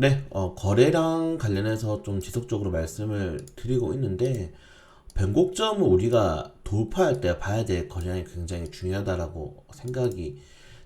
네, 어, 거래량 관련해서 좀 지속적으로 말씀을 드리고 있는데, 변곡점을 우리가 돌파할 때 봐야 될 거래량이 굉장히 중요하다라고 생각이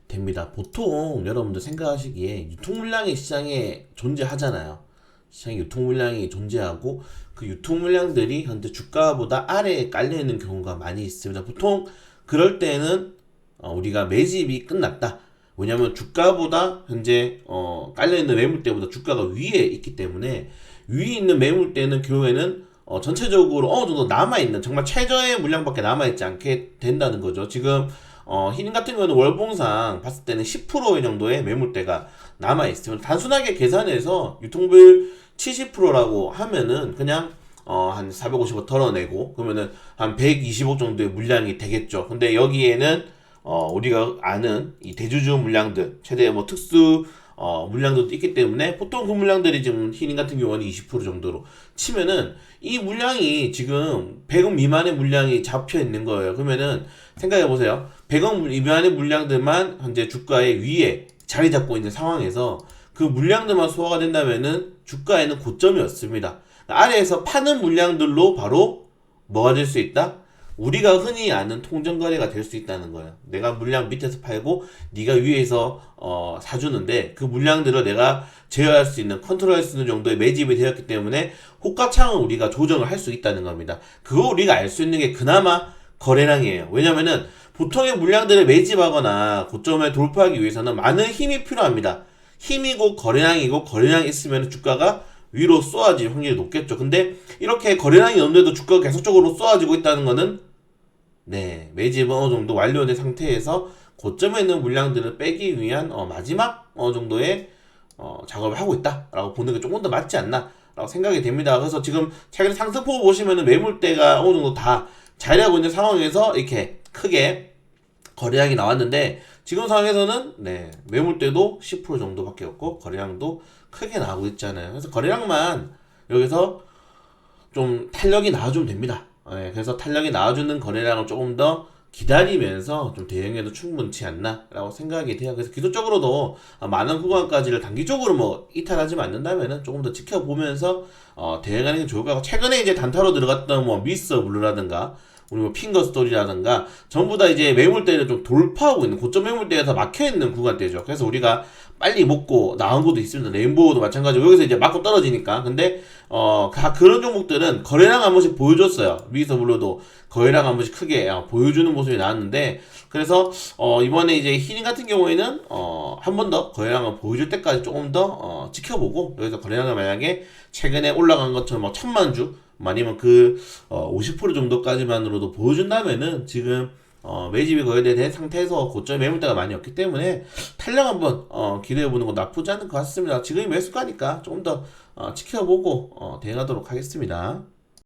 됩니다. 보통 여러분들 생각하시기에 유통 물량이 시장에 존재하잖아요. 시장에 유통 물량이 존재하고 그 유통 물량들이 현재 주가보다 아래에 깔려 있는 경우가 많이 있습니다. 보통 그럴 때는 어, 우리가 매집이 끝났다. 왜냐하면 주가보다 현재 어, 깔려있는 매물대보다 주가가 위에 있기 때문에 위에 있는 매물대는 결국에는 어, 전체적으로 어느 정도 남아있는 정말 최저의 물량밖에 남아있지 않게 된다는 거죠. 지금 어, 히든 같은 경우는 월봉상 봤을 때는 10% 정도의 매물대가 남아있습니다. 단순하게 계산해서 유통비율 70%라고 하면은 그냥 어, 한 450억 덜어내고 그러면은 한 120억 정도의 물량이 되겠죠. 근데 여기에는 어, 우리가 아는 이 대주주 물량들, 최대 뭐 특수 어, 물량들도 있기 때문에 보통 그 물량들이 지금 히닝 같은 경우는 20% 정도로 치면은 이 물량이 지금 100억 미만의 물량이 잡혀 있는 거예요. 그러면은 생각해 보세요. 100억 미만의 물량들만 현재 주가의 위에 자리 잡고 있는 상황에서 그 물량들만 소화가 된다면은 주가에는 고점이었습니다. 아래에서 파는 물량들로 바로 뭐가 될 수 있다? 우리가 흔히 아는 통정 거래가 될 수 있다는 거예요. 내가 물량 밑에서 팔고 네가 위에서 어, 사주는데 그 물량들을 내가 제어할 수 있는 컨트롤할 수 있는 정도의 매집이 되었기 때문에 호가창을 우리가 조정을 할 수 있다는 겁니다. 그거 우리가 알 수 있는 게 그나마 거래량이에요. 왜냐면은 보통의 물량들을 매집하거나 고점을 돌파하기 위해서는 많은 힘이 필요합니다. 힘이고 거래량이고 거래량이 있으면 주가가 위로 쏘아질 확률이 높겠죠. 근데 이렇게 거래량이 없는데도 주가가 계속적으로 쏘아지고 있다는 거는 네 매집은 어느 정도 완료된 상태에서 고점에 있는 물량들을 빼기 위한 어, 마지막 어느 정도의 어, 작업을 하고 있다라고 보는 게 조금 더 맞지 않나라고 생각이 됩니다. 그래서 지금 최근 상승포 보시면은 매물대가 어느 정도 다 자리하고 있는 상황에서 이렇게 크게 거래량이 나왔는데 지금 상황에서는 네 매물대도 10% 정도밖에 없고 거래량도 크게 나오고 있잖아요. 그래서 거래량만 여기서 좀 탄력이 나와주면 됩니다. 네, 그래서 탄력이 나와주는 거래량을 조금 더 기다리면서 좀 대응해도 충분치 않나라고 생각이 돼요. 그래서 기술적으로도 많은 구간까지를 단기적으로 뭐 이탈하지 않는다면은 조금 더 지켜보면서 어, 대응하는 게 좋을 것 같고 최근에 이제 단타로 들어갔던 뭐 미스터 블루라든가 우리 뭐 핑거 스토리라든가 전부 다 이제 매물대를 좀 돌파하고 있는 고점 매물대에서 막혀 있는 구간대죠. 그래서 우리가 빨리 먹고 나온 것도 있습니다. 레인보우도 마찬가지고 여기서 이제 맞고 떨어지니까. 근데 어, 다 그런 종목들은 거래량 한 번씩 보여줬어요. 미스터 블루도 거래량 한 번씩 크게 어, 보여주는 모습이 나왔는데 그래서 어, 이번에 이제 히닝 같은 경우에는 어, 한 번 더 거래량을 보여줄 때까지 조금 더 어, 지켜보고 여기서 거래량을 만약에 최근에 올라간 것처럼 뭐 천만 주 아니면 그 어, 50% 정도까지만으로도 보여준다면은 지금 어, 매집이 거래된 상태에서 고점 매물대가 많이 없기 때문에 탄력 한번 어, 기대해보는 건 나쁘지 않을 것 같습니다. 지금이 매수가니까 조금 더 어, 지켜보고 어, 대응하도록 하겠습니다.